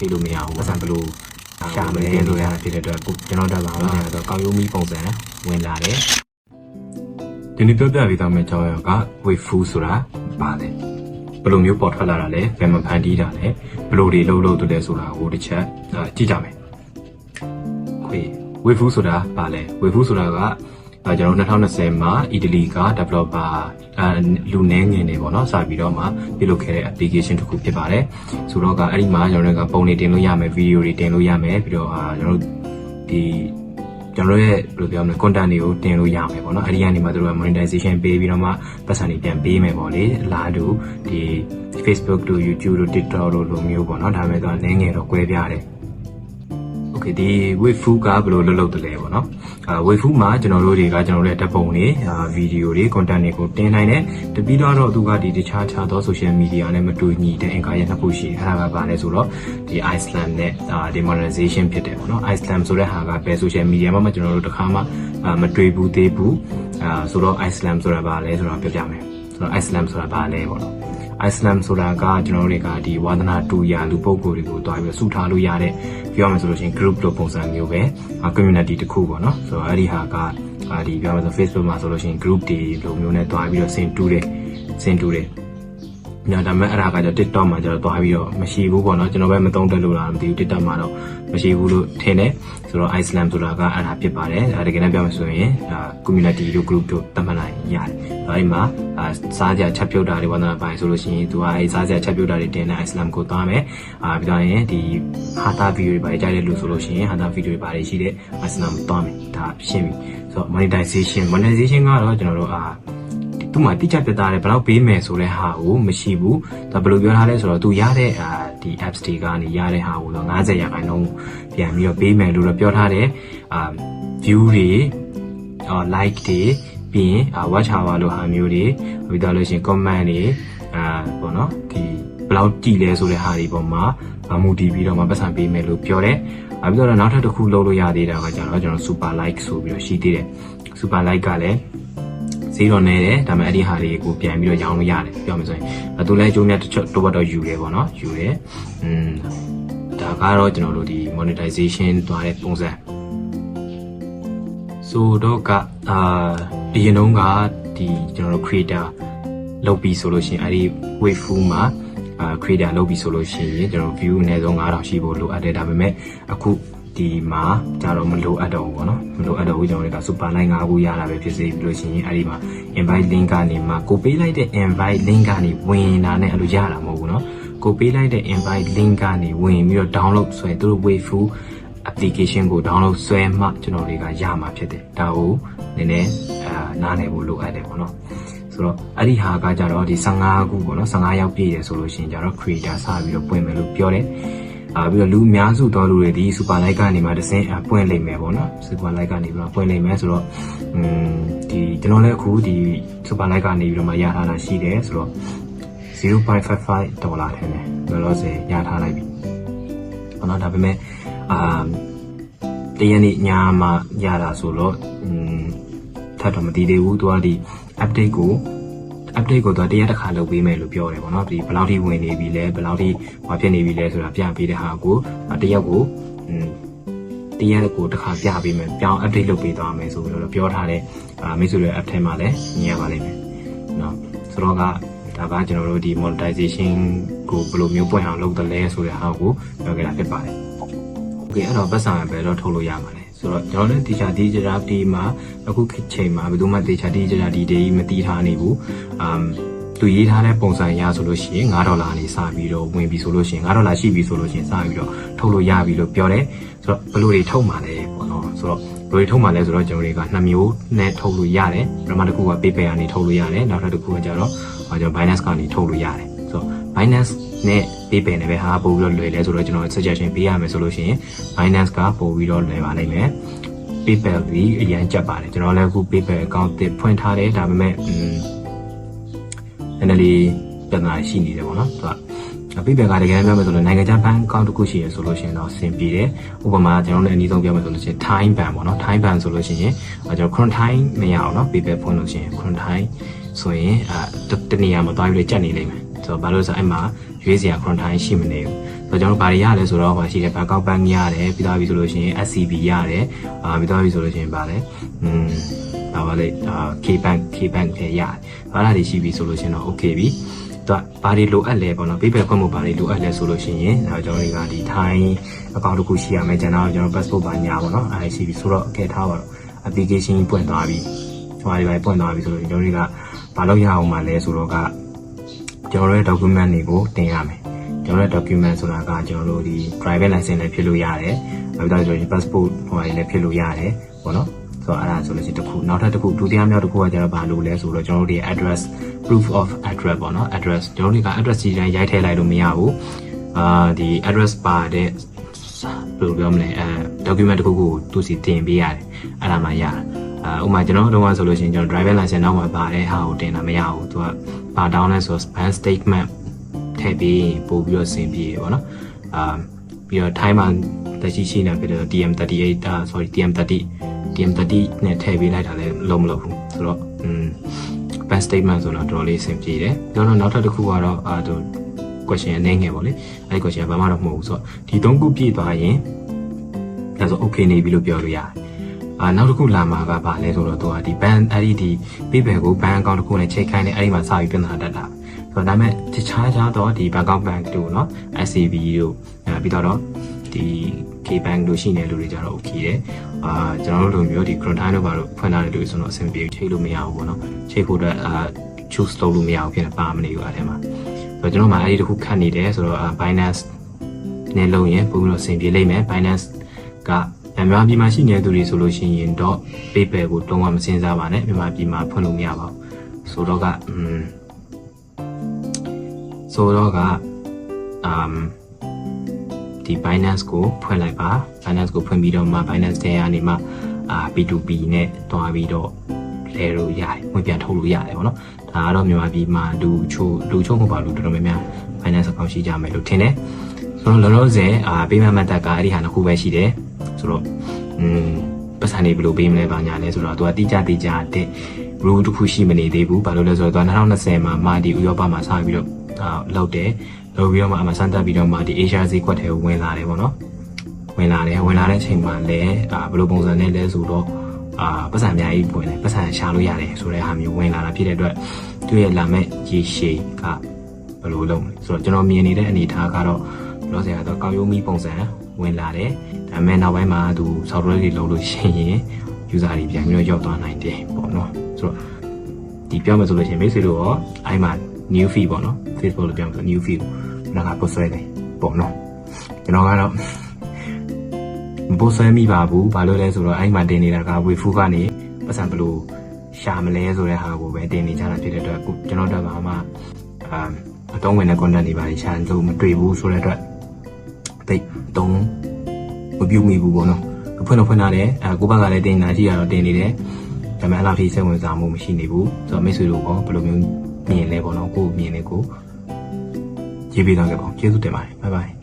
ချိတ်လို့မရဘူးပတ်စံဘယ်လိုရှာမလဲလို့ရတာဖြစ်တဲ့အတွက်ကိုကျွန်တော်တက်လာတော့ဆိုတော့ကောင်းရုံးမီပုံစံဝင်လာတယ်ဒီနေ့ပြောပြပေးသွားမယ့်အကြောင်းအရာက wave food ဆိုတာပါလဲဘယ်လိုမျိုးပေါ်ထွက်လာတာလဲဘယ်မှာဖန်တီးတာလဲဘယ်လိုတွေလုပ်လို့တူလဲဆိုတာကိုတစ်ချက်အာကြည့်ကြမယ်ခွေ wave food ဆိုတာပါလဲ wave food ဆိုတာက အဲကျွန်တော်တို့2020မှာအီတလီက developer အဲလူနည်းငယ်နေပေါ့နော်စပြီးတော့မှပြုလုပ်ခဲ့တဲ့ application တစ်ခုဖြစ်ပါတယ်ဆိုတော့ကအဲ့ဒီမှာကျွန်တော်တို့ကပုံတွေတင်လို့ရမယ်ဗီဒီယိုတွေတင်လို့ရမယ်ပြီးတော့အာကျွန်တော်တို့ဒီကျွန်တော်တို့ရဲ့ဘယ်လိုပြောမလဲ content တွေကိုတင်လို့ရမယ်ပေါ့နော်အဲ့ဒီကနေမှသူတို့က monetization ပေးပြီးတော့မှပတ်စံတွေပြန်ပေးမယ်ပေါ့လေအလားတူဒီ Facebook တို့ YouTube တို့ TikTok တို့လိုမျိုးပေါ့နော်ဒါပေမဲ့သူကနည်းငယ်တော့꿰ပြတယ် Okay ဒီ wave food ကဘယ်လိုလုပ်လုပ်တယ်လဲပေါ့နော်အာ wave food မှာကျွန်တော်တို့တွေကကျွန်တော်တို့ရဲ့ဓာတ်ပုံတွေအာဗီဒီယိုတွေ content တွေကိုတင်နိုင်တယ်တပြီးတော့သူကဒီတခြားခြားသော social media နဲ့မတူညီတဲ့ anchor ရဲ့နှစ်ခုရှိတယ်အဲ့ဒါကဘာလဲဆိုတော့ဒီ Iceland နဲ့အာ demonetization ဖြစ်တယ်ပေါ့နော် Iceland ဆိုတဲ့ဟာကဘယ် social media မှာမှကျွန်တော်တို့တစ်ခါမှအာမတွေ့ဘူးသေးဘူးအာဆိုတော့ Iceland ဆိုတာဘာလဲဆိုတော့ပြောပြမယ်ဆိုတော့ Iceland ဆိုတာဘာလဲပေါ့နော် Iceland ဆိုတာကကျွန်တော်တို့တွေကဒီဝါသနာတူရာလူပုဂ္ဂိုလ်တွေကိုတွားပြီးစုထားလို့ရတဲ့ပြောရမယ်ဆိုလို့ရှိရင် group လိုပုံစံမျိုးပဲအာ community တစ်ခုပေါ့နော်ဆိုတော့အဲ့ဒီဟာကအာဒီပြောရမယ်ဆို Facebook မှာဆိုလို့ရှိရင် group တွေလိုမျိုးနဲ့တွားပြီးတော့ဆင်တူတယ်ဆင်တူတယ် ညဒါမဲ့အဲ့ဒါကကျတော့ TikTok မှာကျတော့တွားပြီးတော့မရှိဘူးပေါ့နော်ကျွန်တော်ပဲမသုံးတတ်လို့လားမသိဘူး TikTok မှာတော့မရှိဘူးလို့ထင်တယ်ဆိုတော့ Iceland ဆိုတာကအဲ့ဒါဖြစ်ပါတယ်အဲတကယ်နဲ့ပြောမယ်ဆိုရင်အာ community တို့ group တို့တတ်မှတ်နိုင်ရတယ်အဲ့ဒီမှာအာစားကြချက်ပြုတ်တာတွေဝါသနာပိုင်းဆိုလို့ရှိရင်သူကအဲစားကြချက်ပြုတ်တာတွေတင်တဲ့ Iceland ကိုသွားမယ်အာပြီးတော့ရင်ဒီဟာတာဗီဒီယိုတွေပါတယ်ကြားတဲ့လူဆိုလို့ရှိရင်ဟာတာဗီဒီယိုတွေပါတယ်ရှိတဲ့ Iceland ကိုသွားမယ်ဒါရှင်းပြီဆိုတော့ monetization monetization ကတော့ကျွန်တော်တို့အာသူ့ မှာတိကျပြတာတယ်ဘယ်တော့ပေးမယ်ဆိုတဲ့ဟာကိုမရှိဘူးဒါဘယ်လိုပြောထားလဲဆိုတော့သူရတဲ့အာဒီ apps တွေကနေရတဲ့ဟာကိုတော့90ရာခိုင်နှုန်းပြန်ပြီးတော့ပေးမယ်လို့တော့ပြောထားတယ်အာ view တွေအာ like တွေပြီးရင်အာ watch hour လိုဟာမျိုးတွေပြီးတော့လို့ရှိရင် comment တွေအာပေါ့နော်ဒီဘယ်လောက်ကြည်လဲဆိုတဲ့ဟာတွေပေါ်မှာမူတည်ပြီးတော့မှပတ်စံပေးမယ်လို့ပြောတယ်။ပြီးတော့နောက်ထပ်တစ်ခုလုပ်လို့ရသေးတာကကျတော့ကျွန်တော် super like ဆိုပြီးတော့ရှိသေးတယ်။ super like ကလည်း ဈေးတော့နေတယ်ဒါပေမဲ့အဲ့ဒီဟာတွေကိုပြန်ပြီးတော့ရောင်းလို့ရတယ်ပြောမယ်ဆိုရင်အဲသူလည်းအကျိုးများတစ်ချက်တော့တော့ယူတယ်ပေါ့နော်ယူတယ်။อืมဒါကတော့ကျွန်တော်တို့ဒီ monetization သွားတဲ့ပုံစံဆိုတော့ကအာအရင်တုန်းကဒီကျွန်တော်တို့ creator လုပ်ပြီးဆိုလို့ရှိရင်အဲ့ဒီ wave full မှာအာ creator လုပ်ပြီးဆိုလို့ရှိရင်ကျွန်တော် view အနည်းဆုံး9000ရှိဖို့လိုအပ်တယ်ဒါပေမဲ့အခု ဒီမှာကြတော့မလိုအပ်တော့ဘူးပေါ့နော်မလိုအပ်တော့ဘူးကျွန်တော်တို့က super line ၅ခုရတာပဲဖြစ်စေပြီးလို့ရှိရင်အဲ့ဒီမှာ invite link ကနေမှာကိုပေးလိုက်တဲ့ invite link ကနေဝင်တာနဲ့အဲ့လိုရတာမဟုတ်ဘူးနော်ကိုပေးလိုက်တဲ့ invite link ကနေဝင်ပြီးတော့ download ဆွဲသူတို့ waifu application ကို download ဆွဲမှကျွန်တော်တွေကရမှာဖြစ်တယ်ဒါကိုနည်းနည်းအာနားလည်ဖို့လိုအပ်တယ်ပေါ့နော်ဆိုတော့အဲ့ဒီဟာကကြတော့ဒီ15ခုပေါ့နော်15ရောက်ပြည့်ရဆိုလို့ရှိရင်ကြတော့ creator စပြီးတော့ပွင့်မယ်လို့ပြောတယ် အာပြီးတော့လူအများစုတော်လူတွေဒီ super like ကနေမှတစ်ဆင့်ပွင့်လိမ့်မယ်ပေါ့နော် super like ကနေပြီးတော့ပွင့်လိမ့်မယ်ဆိုတော့อืมဒီကျွန်တော်လည်းအခုဒီ super like ကနေပြီးတော့မှရထားတာရှိတယ်ဆိုတော့0.55ဒေါ်လာထင်တယ်လောလောဆယ်ရထားလိုက်ပြီပေါ့နော်ဒါပေမဲ့အာတရနေ့ညမှာရတာဆိုတော့อืมထပ်တော့မတည်သေးဘူးသူကဒီ update ကို update ကိုတော့တရက်တစ်ခါလုပ်ပေးမယ်လို့ပြောတယ်ပေါ့နော်ဒီဘယ်လောက်ထိဝင်နေပြီလဲဘယ်လောက်ထိဘာဖြစ်နေပြီလဲဆိုတာပြပေးတဲ့ဟာကိုတရက်ကိုတရက်ကိုတစ်ခါပြပေးမယ်ပြောင်း update လုပ်ပေးသွားမယ်ဆိုပြီးတော့ပြောထားတဲ့မိတ်ဆွေရဲ့ app ထဲမှာလည်းမြင်ရပါလိမ့်မယ်နော်ဆိုတော့ကဒါကကျွန်တော်တို့ဒီ monetization ကိုဘယ်လိုမျိုးပွင့်အောင်လုပ်တယ်လဲဆိုတဲ့ဟာကိုပြောခဲ့တာဖြစ်ပါတယ် okay အဲ့တော့ပတ်စံပဲတော့ထုတ်လို့ရပါတယ် ဆိုတော့ကျွန်တော်လည်း teacher ဒီ teacher ဒီမှာအခုခေတ်ချိန်မှာဘယ်သူမှ teacher ဒီ teacher ဒီဒေးမတီးထားနေဘူးအမ်သူရေးထားတဲ့ပုံစံရဆိုလို့ရှိရင်9ဒေါ်လာနေစပြီးတော့ဝင်ပြီဆိုလို့ရှိရင်9ဒေါ်လာရှိပြီဆိုလို့ရှိရင်စပြီးတော့ထုတ်လို့ရပြီလို့ပြောတယ်ဆိုတော့ဘယ်လိုတွေထုတ်မှာလဲပေါ့နော်ဆိုတော့ဘယ်လိုတွေထုတ်မှာလဲဆိုတော့ကျွန်တော်တွေကနှစ်မျိုးနဲ့ထုတ်လို့ရတယ်ပထမတစ်ခုက PayPal ကနေထုတ်လို့ရတယ်နောက်ထပ်တစ်ခုကကျတော့ဟောကျွန်တော် Binance ကနေထုတ်လို့ရတယ်ဆိုတော့ Binance နဲ့ PayPal နဲ့ပဲဟာပို့ပြီးတော့လွယ်လဲဆိုတော့ကျွန်တော် suggestion ပေးရမယ်ဆိုလို့ရှိရင် Binance ကပို့ပြီးတော့လွယ်ပါလိမ့်မယ် PayPal ဒီအရင်ကြက်ပါတယ်ကျွန်တော်လည်းအခု PayPal account တစ်ဖွင့်ထားတယ်ဒါပေမဲ့อืมနည်းနည်းလေးပြဿနာရှိနေတယ်ပေါ့နော်သူက PayPal ကတကယ်ပြောမယ်ဆိုလို့နိုင်ငံခြားဘဏ် account တစ်ခုရှိရဆိုလို့ရှိရင်တော့ဆင်ပြေတယ်ဥပမာကျွန်တော်လည်းအနည်းဆုံးပြောမယ်ဆိုလို့ရှိရင် Thai ဘဏ်ပေါ့နော် Thai ဘဏ်ဆိုလို့ရှိရင်ကျွန်တော် Crown Thai မရအောင်နော် PayPal ဖွင့်လို့ရှိရင် Crown Thai ဆိုရင်အဲတနေရာမှာတွားပြီးကြက်နေလိမ့်မယ် ဆိုတော့ဘာလို့လဲဆိုတော့အဲ့မှာရွေးစရာ Crown Thai ရှိမနေဘူးဆိုတော့ကျွန်တော်ဘာတွေရလဲဆိုတော့ဟိုရှိတယ် backup bank ရတယ်ပြီးသားပြီဆိုလို့ရှိရင် SCB ရတယ်အာပြီးသားပြီဆိုလို့ရှိရင်ဗာလဲอืมဒါပါလေအာ K bank K bank ထဲရတယ်အဲ့ဒါတွေရှိပြီဆိုလို့ရှိရင်တော့ okay ပြီသူကဘာတွေလိုအပ်လဲပေါ့နော်ပေးပယ်ခွင့်မှုဘာတွေလိုအပ်လဲဆိုလို့ရှိရင်အဲကျွန်တော်တွေကဒီ Thai account တစ်ခုရှိရမယ်ကျွန်တော်ကျွန်တော် passport ပါညာပေါ့နော်အဲရှိပြီဆိုတော့အကဲထားပါတော့ application ပွင့်သွားပြီဟိုဟာတွေပဲပွင့်သွားပြီဆိုတော့ကျွန်တော်တွေကဘာလို့ရအောင်မလဲဆိုတော့က ကျွန်တော်တို့ရဲ့ document တွေကိုတင်ရမယ်ကျွန်တော်တို့ document ဆိုတာကကျွန်တော်တို့ဒီ private license လည်းဖြစ်လို့ရတယ်နောက်ပြီးတော့ကျွန်တော် passport ဟိုဟာတွေလည်းဖြစ်လို့ရတယ်ပေါ့နော်ဆိုတော့အဲ့ဒါဆိုလို့ရှိရင်တစ်ခုနောက်ထပ်တစ်ခုဒုတိယမြောက်တစ်ခုကကျတော့ဘာလို့လဲဆိုတော့ကျွန်တော်တို့ဒီ address proof of address ပေါ့နော် address ကျွန်တော်တို့က address ကြီးတိုင်းရိုက်ထည့်လိုက်လို့မရဘူးအာဒီ address ပါတဲ့ဘယ်လိုပြောမလဲအဲ document တစ်ခုကိုသူစီတင်ပေးရတယ်အဲ့ဒါမှရတယ်အာ ဥပမာကျွန်တော်တို့ကဆိုလို့ရှိရင်ကျွန်တော် driving license နောက်မှာပါတဲ့ဟာကိုတင်တာမရဘူးသူကပါတောင်းလဲဆို bank statement ထည့်ပြီးရင်ပို့ပြီးတော့ဆင်ပြေတယ်ပေါ့နော်အာပြီးတော့ time မှာတက်ရှိရှိနေပြီးတော့ TM38 အာ sorry TM30 TM30 နဲ့ထည့်ပေးလိုက်တာလည်းလုံးမလို့ဘူးဆိုတော့อืม bank statement ဆိုတော့တော်တော်လေးအဆင်ပြေတယ်ကျွန်တော်နောက်ထပ်တစ်ခုကတော့အာသူ question အနေငယ်ပေါ့လေအဲ့ဒီ question ဘာမှတော့မဟုတ်ဘူးဆိုတော့ဒီသုံးခုပြည့်သွားရင်ဒါဆို okay နေပြီလို့ပြောလို့ရတယ် အာနောက်တစ်ခုလာမှာကဘာလဲဆိုတော့သူကဒီ ban အဲ့ဒီဒီ paper ကို ban account တစ်ခုနဲ့ချိန်ခိုင်းနေအဲ့ဒီမှာစပြီးပြန်လာတတ်တာဆိုတော့ဒါပေမဲ့တခြားခြားတော့ဒီ bank account bank တို့เนาะ SCB တို့အဲပြီးတော့ဒီ K bank တို့ရှိနေလူတွေကြတော့ okay တယ်အာကျွန်တော်တို့လိုမျိုးဒီ credit တို့ဘာလို့ဖွင့်ထားတဲ့လူတွေဆိုတော့အဆင်ပြေချိန်လို့မရဘူးပေါ့နော်ချိန်ဖို့အတွက်အာ choose လုပ်လို့မရဘူးဖြစ်နေပါမနေဘူးအဲ့ထဲမှာဆိုတော့ကျွန်တော်မှအဲ့ဒီတစ်ခုခတ်နေတယ်ဆိုတော့ Binance နဲ့လုပ်ရင်ပုံပြီးတော့အဆင်ပြေလိမ့်မယ် Binance က မြန်မာပြည်မှာရှိနေတဲ့သူတွေဆိုလို့ရှိရင်တော့ PayPal ကိုတုံးဝမစင်စားပါနဲ့မြန်မာပြည်မှာဖွင့်လို့မရပါဘူးဆိုတော့ကอืมဆိုတော့ကအမ်ဒီ Binance ကိုဖွင့်လိုက်ပါ Binance ကိုဖွင့်ပြီးတော့မှ Binance ထဲကနေမှအာ P2P နဲ့တွားပြီးတော့လဲလို့ရတယ်ဝင်ပြန်ထုတ်လို့ရတယ်ပေါ့နော်ဒါကတော့မြန်မာပြည်မှာလူချို့လူချို့မဟုတ်ပါဘူးတော်တော်များများ Binance account ရှိကြမယ်လို့ထင်တယ်ဆိုတော့လောလောဆယ်အာပေးမဲ့မတ်တက်ကအဲ့ဒီဟာတစ်ခုပဲရှိတယ် ဆိုတော့อืมပတ်စံနေဘယ်လိုပေးမလဲပါညာလဲဆိုတော့သူကတိကျတိကျတဲ့ rule တစ်ခုရှိမနေသေးဘူးဘာလို့လဲဆိုတော့သူက2020မှာမာဒီဥရောပမှာစပြီးတော့အာလောက်တယ်လောက်ပြီးတော့မှအမဆန်းတက်ပြီးတော့မှဒီ Asia ဈေးကွက်ထဲကိုဝင်လာတယ်ပေါ့နော်ဝင်လာတယ်ဝင်လာတဲ့အချိန်မှာလည်းအာဘယ်လိုပုံစံနဲ့လဲဆိုတော့အာပတ်စံအများကြီးပွင့်တယ်ပတ်စံရှာလို့ရတယ်ဆိုတဲ့ဟာမျိုးဝင်လာတာဖြစ်တဲ့အတွက်သူရဲ့လာမဲ့ရေရှည်ကဘယ်လိုလုပ်မလဲဆိုတော့ကျွန်တော်မြင်နေတဲ့အနေအထားကတော့လောဆရာတော့ကောက်ရုံးမီပုံစံ ဝင်လာတယ်ဒါပေမဲ့နောက်ပိုင်းမှာသူ software တွေလုပ်လို့ရှိရင် user တွေပြန်ပြီးတော့ရောက်သွားနိုင်တယ်ပေါ့နော်ဆိုတော့ဒီပြောမယ်ဆိုလို့ရှိရင်မိတ်ဆွေတို့ရောအဲ့မှာ new feed ပေါ့နော် Facebook လို့ပြောမယ်ဆို new feed ကိုနောက်က post ဆွဲတယ်ပေါ့နော်ကျွန်တော်ကတော့မ post ဆွဲမိပါဘူးဘာလို့လဲဆိုတော့အဲ့မှာတင်နေတာက wave ကနေပတ်စံဘလို့ရှာမလဲဆိုတဲ့ဟာကိုပဲတင်နေကြတာဖြစ်တဲ့အတွက်အခုကျွန်တော်တို့ကမှအာအတုံးဝင်တဲ့ content တွေပါရှာလို့မတွေ့ဘူးဆိုတဲ့အတွက် တိတ်အတုံးမပြုတ်မိဘူးပေါ့နော်ဖွင့်တော့ဖွင့်လာတယ်အဲကိုဘကလည်းတင်တာကြည့်ရတော့တင်နေတယ်ဒါပေမဲ့အဲ့လောက်ထိစိတ်ဝင်စားမှုမရှိနေဘူးဆိုတော့မိတ်ဆွေတို့ကဘယ်လိုမျိုးမြင်လဲပေါ့နော်ကိုမြင်နေကိုရေးပေးတော့ကြပါကျေးဇူးတင်ပါတယ်ဘိုင်ဘိုင်